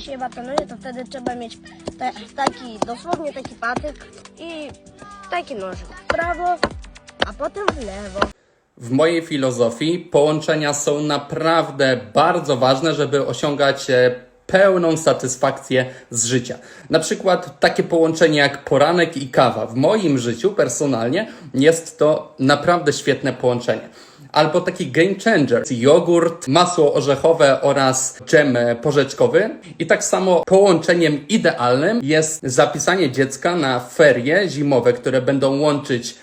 się batonuje, to wtedy trzeba mieć ta, taki, dosłownie taki patyk i taki nożyk w prawo, a potem w lewo. W mojej filozofii połączenia są naprawdę bardzo ważne, żeby osiągać e, pełną satysfakcję z życia. Na przykład takie połączenie jak poranek i kawa. W moim życiu personalnie jest to naprawdę świetne połączenie. Albo taki game changer, jogurt, masło orzechowe oraz dżem porzeczkowy. I tak samo połączeniem idealnym jest zapisanie dziecka na ferie zimowe, które będą łączyć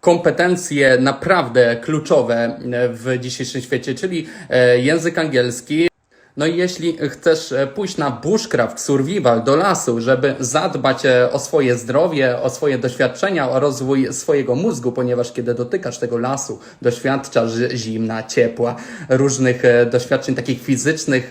kompetencje naprawdę kluczowe w dzisiejszym świecie, czyli e, język angielski. No i jeśli chcesz e, pójść na bushcraft, survival, do lasu, żeby zadbać e, o swoje zdrowie, o swoje doświadczenia, o rozwój swojego mózgu, ponieważ kiedy dotykasz tego lasu, doświadczasz zimna, ciepła, różnych e, doświadczeń takich fizycznych,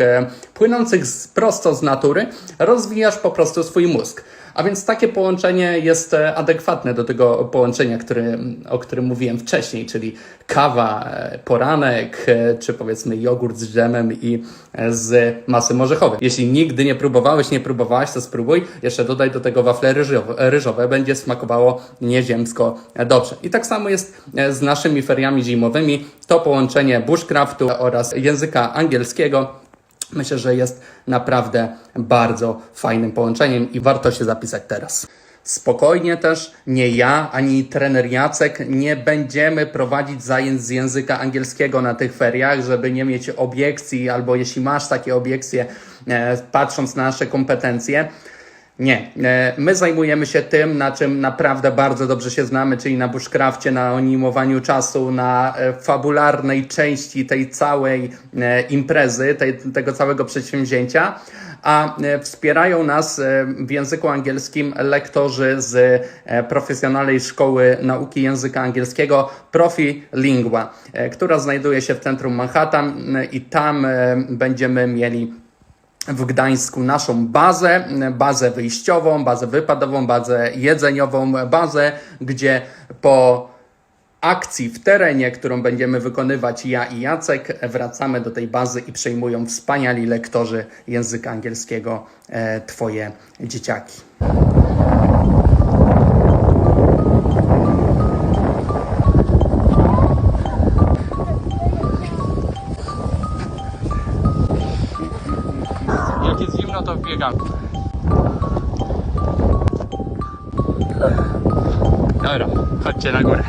płynących prosto z natury, rozwijasz po prostu swój mózg. A więc takie połączenie jest e, adekwatne do tego połączenia, który, o którym mówiłem wcześniej, czyli kawa, e, poranek, e, czy powiedzmy jogurt z dżemem i z masy orzechowej. Jeśli nigdy nie próbowałeś, nie próbowałaś, to spróbuj. Jeszcze dodaj do tego wafle ryżowe. ryżowe. Będzie smakowało nieziemsko dobrze. I tak samo jest z naszymi feriami zimowymi. To połączenie bushcraftu oraz języka angielskiego Myślę, że jest naprawdę bardzo fajnym połączeniem i warto się zapisać teraz. Spokojnie też, nie ja ani trener Jacek nie będziemy prowadzić zajęć z języka angielskiego na tych feriach, żeby nie mieć obiekcji, albo jeśli masz takie obiekcje, e, patrząc na nasze kompetencje. Nie. E, My zajmujemy się tym, na czym naprawdę bardzo dobrze się znamy, czyli na bushcrafcie, na animowaniu czasu, na e, fabularnej części tej całej e, imprezy, tej, tego całego przedsięwzięcia. A wspierają nas w języku angielskim lektorzy z profesjonalnej szkoły nauki języka angielskiego Profi Lingua, która znajduje się w centrum Manhattan i tam będziemy mieli w Gdańsku naszą bazę, bazę wyjściową, bazę wypadową, bazę jedzeniową, bazę, gdzie po akcji w terenie, którą będziemy wykonywać ja i Jacek, wracamy do tej bazy i przejmują wspaniali lektorzy języka angielskiego e, Twoje dzieciaki. Zimno, to biegam. Dobra, chodźcie na górę.